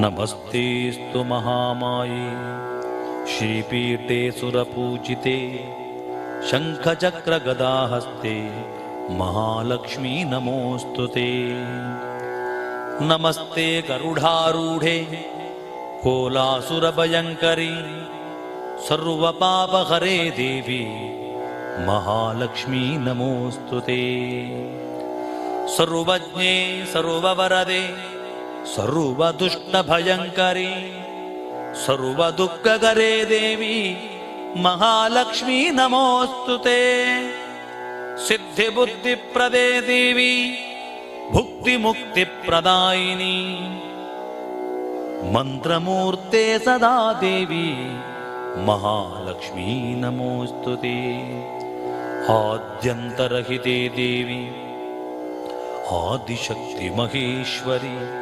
नमस्तेऽस्तु महामाये। श्रीपीठे सुरपूजिते शङ्खचक्रगदाहस्ते महालक्ष्मी नमोऽस्तु ते। नमस्ते गरुडारूढे कोलासुरभयङ्करी सर्वपापहरे देवी महालक्ष्मी नमोऽस्तु ते। सर्वज्ञे सर्ववरदे సర్వదుష్టభయంకరి సర్వదుఃఖకరే దేవి మహాలక్ష్మీ నమోస్తు సిద్ధిబుద్ధిప్రదే దేవి భుక్తిముక్తిప్రదాయిని. మంత్రమూర్తే సదా దేవి మహాలక్ష్మీ నమోస్తు ఆద్యంతరహితే దేవి ఆదిశక్తి మహేశ్వరి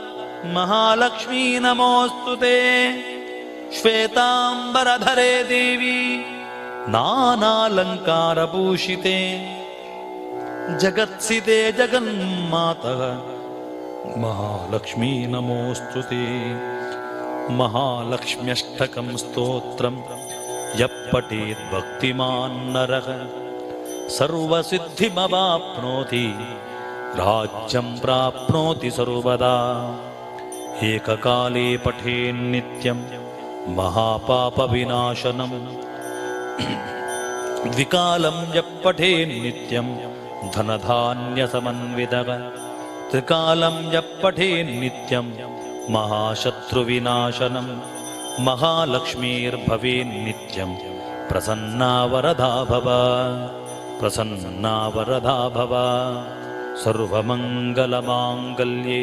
महालक्ष्मी नमोऽस्तु ते श्वेताम्बरधरे देवी नानालङ्कारभूषिते जगत्सिते जगन्मातः महालक्ष्मी नमोऽस्तु ते महालक्ष्म्यष्टकं स्तोत्रं यः पठेत् भक्तिमान् नरः सर्वसिद्धिमवाप्नोति राज्यं प्राप्नोति सर्वदा एककाले पठेन्नित्यं महापापविनाशनम् द्विकालं यः पठेन्नित्यं धनधान्यसमन्वितः त्रिकालं यः पठेन्नित्यं महाशत्रुविनाशनं महालक्ष्मीर्भवेन्नित्यं प्रसन्ना वरदा भव प्रसन्ना वरदा भव सर्वमङ्गलमाङ्गल्ये